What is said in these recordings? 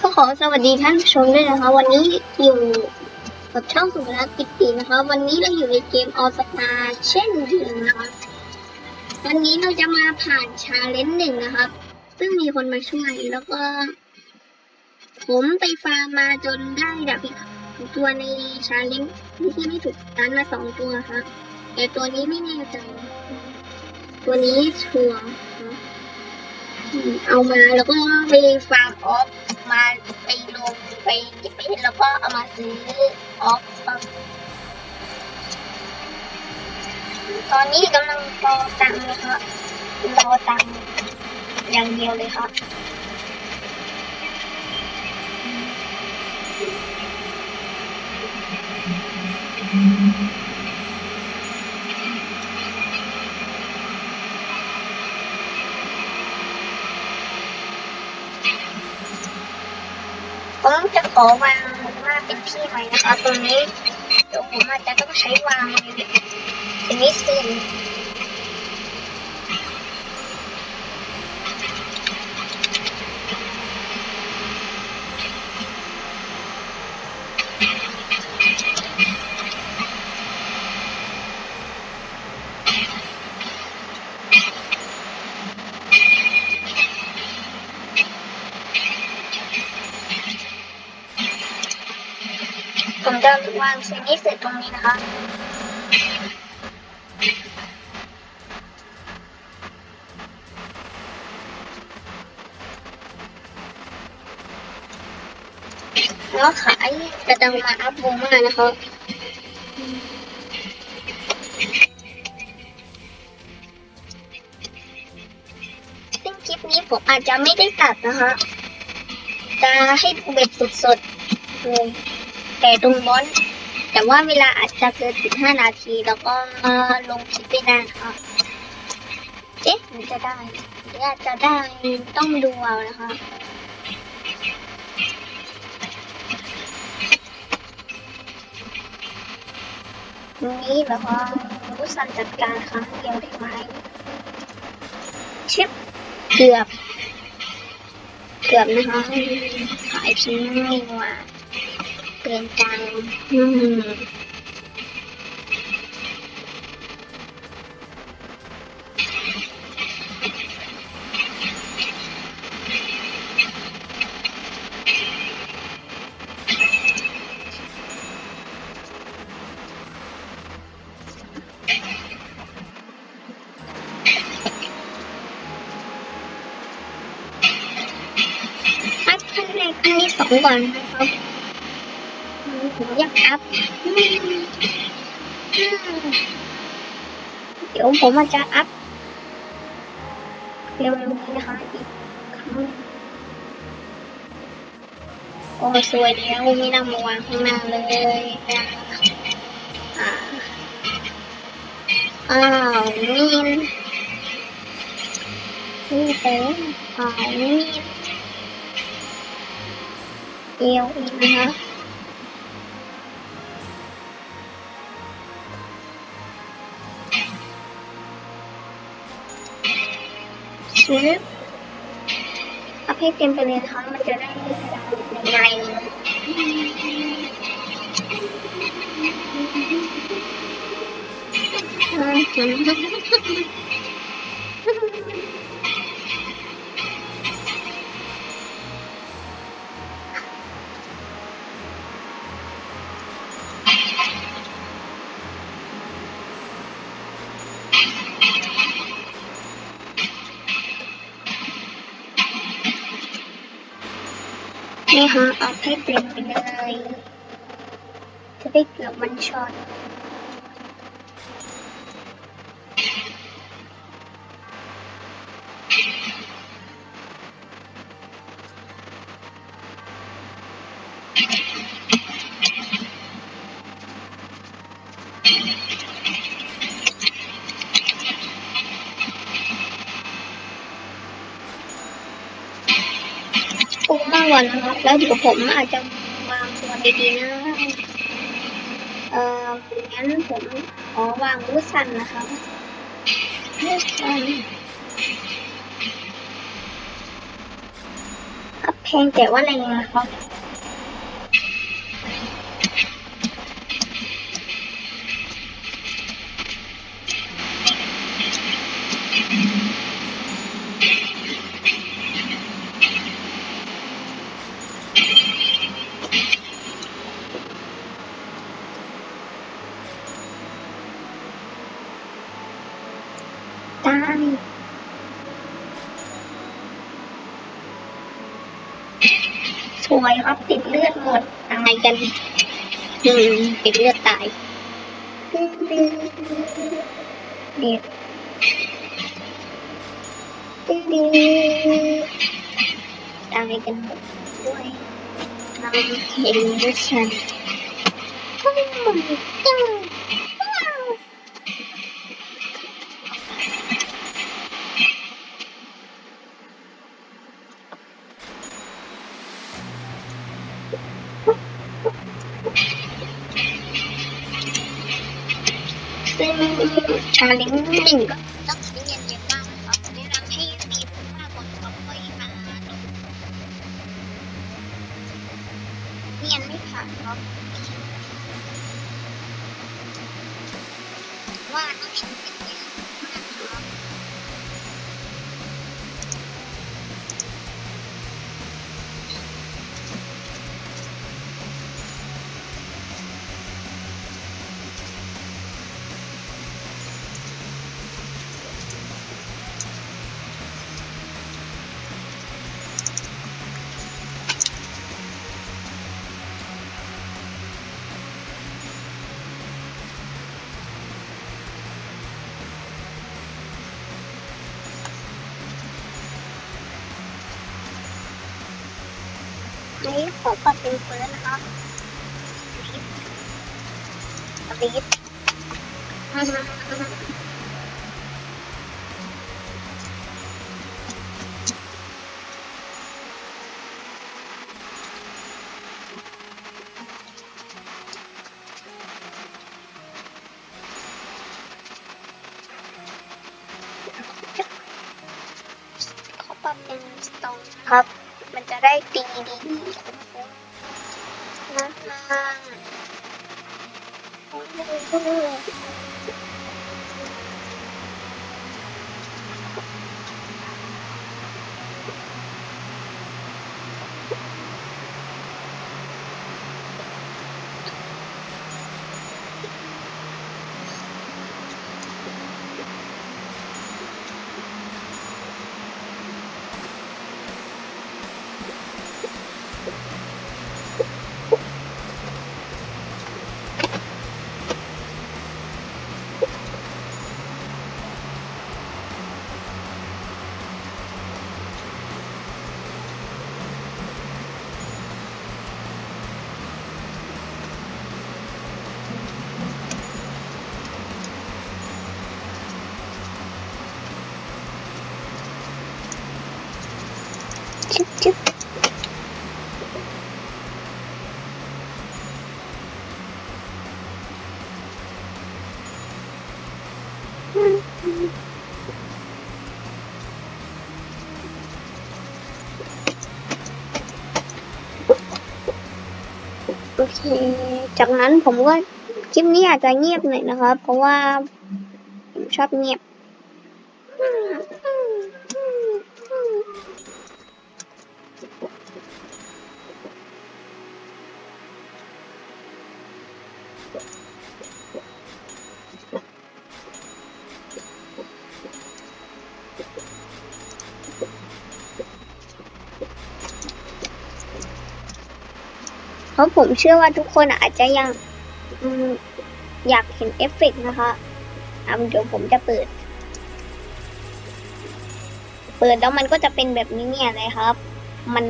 ก็ขอสวัสดีท่านผู้ชมด้วยนะคะ วันนี้อยู่กับช่องสุภรัตน์ปิตินะคะ วันนี้เราอยู่ในเกมออสตาเช่นเดิมนะคะวันนี้เราจะมาผ่านชาเลนจ์หนึ่งนะครับ ซึ่งมีคนมาช่วยแล้วก็ ผมไปฟาร์มมาจนได้ดับตัวในชาเลนจ์ที่ไม่ถูกตันมาสองตัวครับแต่ตัวนี้ไม่แน่ใจตัวนี้ชัวร์ เอามาแล้วก็ไปฟาร์มออฟมาไปลงไปเก็บเพชรแล้วก็เอามาซื้อออฟครับตอนนี้กำลังรอตังค์เลยครับรอตังค์อย่างเดียวเลยครับ ผมจะขอวางมาเป็นที่ใหม่นะคะตรงนี้เดี๋ยวผมอาจจะต้องใช้วางทีนนิดนึงผม จะวางเซนิสเสร็จตรงนี้นะคะแล้วขายจะดังมาอัพวงมานะคะซึ่งคลิปนี้ผมอาจจะไม่ได้ตัดนะคะจะให้ดูแบบสดๆเลยแต่ตรงบอน แต่ว่าเวลาอาจจะเกิน15นาที แล้วก็ลงคลิปไม่ได้ค่ะเอ๊ะหรือจะได้หรืออาจจะได้ต้องดูเอานะคะตรงนี้แบบว่าผู้สันจัดการครั้งเดียวได้ไหมชิปเกือบ เกือบนะคะขายทิ้งไม่ว่า เตือนจังอืมอัพขั้นนที่สองก่อน ยากอัพเดี๋ยวผมอาจจะอัพเร็วๆนี้นะคะอีกครั้งโอ้สวยแล้วไม่นำมาวางข้างหน้าเลยอ้าวมีนนี่เต็มอ้าวมีนเอวอีกนะคะ ชุดเอาให้เต็มไปเลยนะคะมันจะได้ไงนี่ฮะเอาให้เป็นไปเลย จะได้เกือบมันช็อต วันนะครับ แล้วอยู่กับผมอาจจะวางตัวดีๆนะ เอ่องั้นผมขอวางรูสันนะครับรูสันอัพเพงแต่ว่าแรงนะครับ กันอืมติดเลือดตายเด็ดตายกันหมดด้วยน้ำเห็นด้วยฉันอืมอืมว้าวซึ่ง นนี้ขอปัดเป็นเฟิร์สนะครับลิฟขอปรับเป็นสตองครับ มันจะได้ตีดีนะคะ จึ๊บจึ๊บโอเค จากนั้นผมก็คลิปนี้อาจจะเงียบหน่อยนะครับ เพราะว่าผมชอบเงียบ ราะผมเชื่อว่าทุกคนอาจจะยังอยากเห็นเอฟเฟกนะคะอะเดี๋ยวผมจะเปิด เปิดแล้วมันก็จะเป็นแบบนี้เนี่ยเลยครับ มัน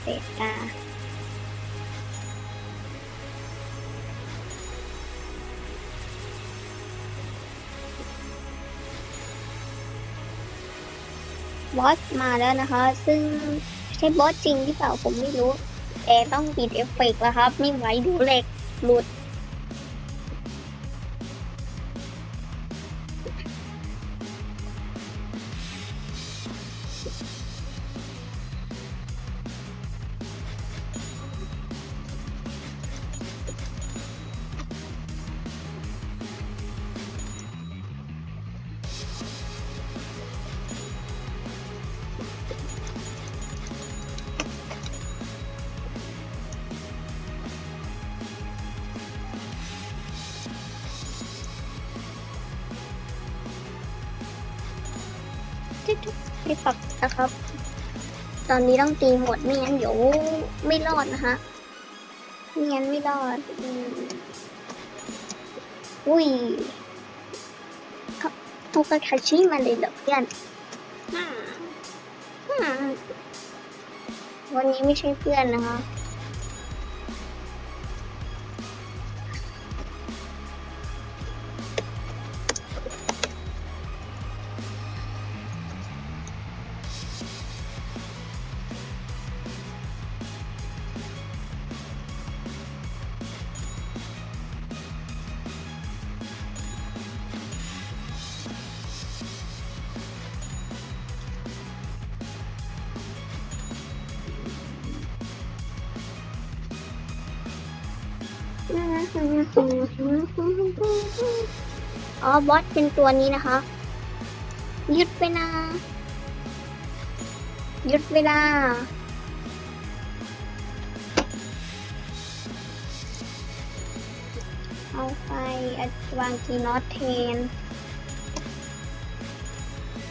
เสร็จตาบอสมาแล้วนะคะ ซึ่งใช่บอสจริงหรือเปล่าผมไม่รู้ แต่ต้องปิดเอฟเฟกต์แล้วครับไม่ไหวดูเหล็กหลุด บจุ๊บไม่ปักนะครับ ตอนนี้ต้องตีหมดไม่งั้นเดี๋ยวไม่รอดนะคะไม่งั้นไม่รอดอืมอุ้ยเขาโทกาคาชิมาเลยเหรอเพื่อนอืมอืมวันนี้ไม่ใช่เพื่อนนะคะ อ๋อบอสเป็นตัวนี้นะคะหยุดเวลาหยุดเวลา เอาไปวางจีนอตเทน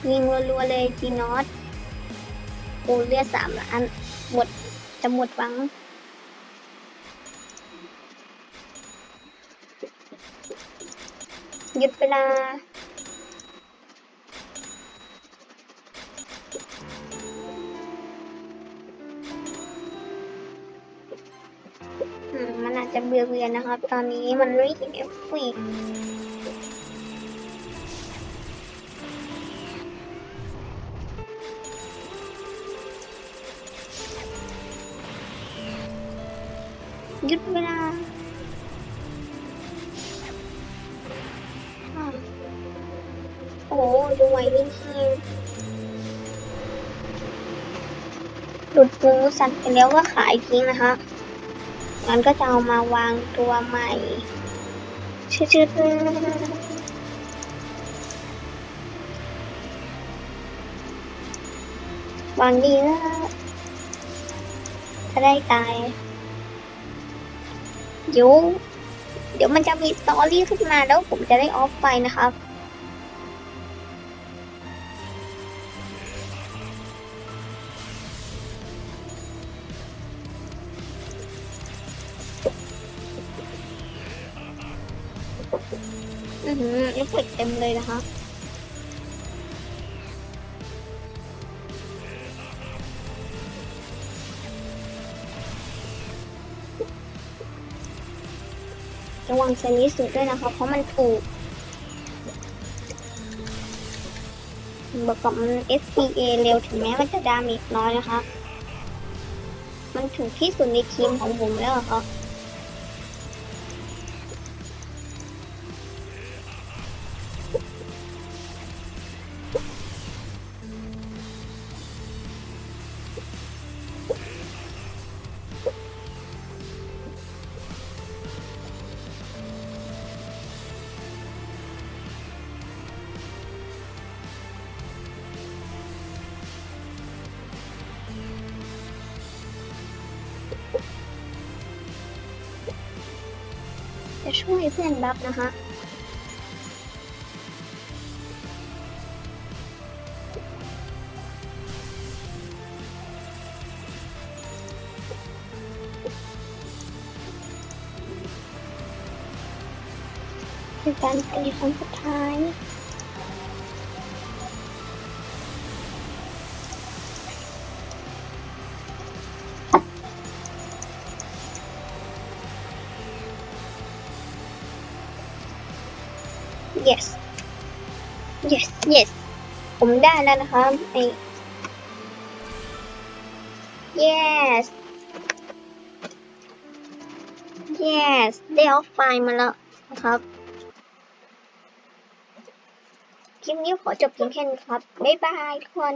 ยิงรัวๆเลยจีนอตกูเลือดสามล้านหมดจะหมดวัง ยุดเวลาอมันอาจจะเบื่อเบื่อๆนะครับ ตอนนี้มันไม่เห็นเอฟฟีกหยุดเวลา โอ้ดูไวนิ่งทีหลุดฟูสัตว์ไปแล้วก็ขายทิ้งนะคะมันก็จะเอามาวางตัวใหม่ ชืดๆวางดีนะถ้าได้ตายเดี๋ยวเดี๋ยวมันจะมีตอรี่ขึ้นมาแล้วผมจะได้ออฟไปนะครับ อือหือเอฟเฟกเต็มเลยนะคะระวังเซนิสุดด้วยนะคะ เพราะมันถูกบวกกับมัน SPA เร็วถึงแม้มันจะดาเมจน้อยนะคะ มันถึงที่สุดในทีมของผมแล้วะครับ จะช่วยเพื่อนบัฟนะคะคือการตีครั้งสุดท้าย yes yes yes ผมได้แล้วนะครับไอ yes yes ได้ออฟไฟล์มาแล้วนะครับ คลิปนี้ขอจบเพียงแค่นี้ครับ บ๊ายบายทุกคน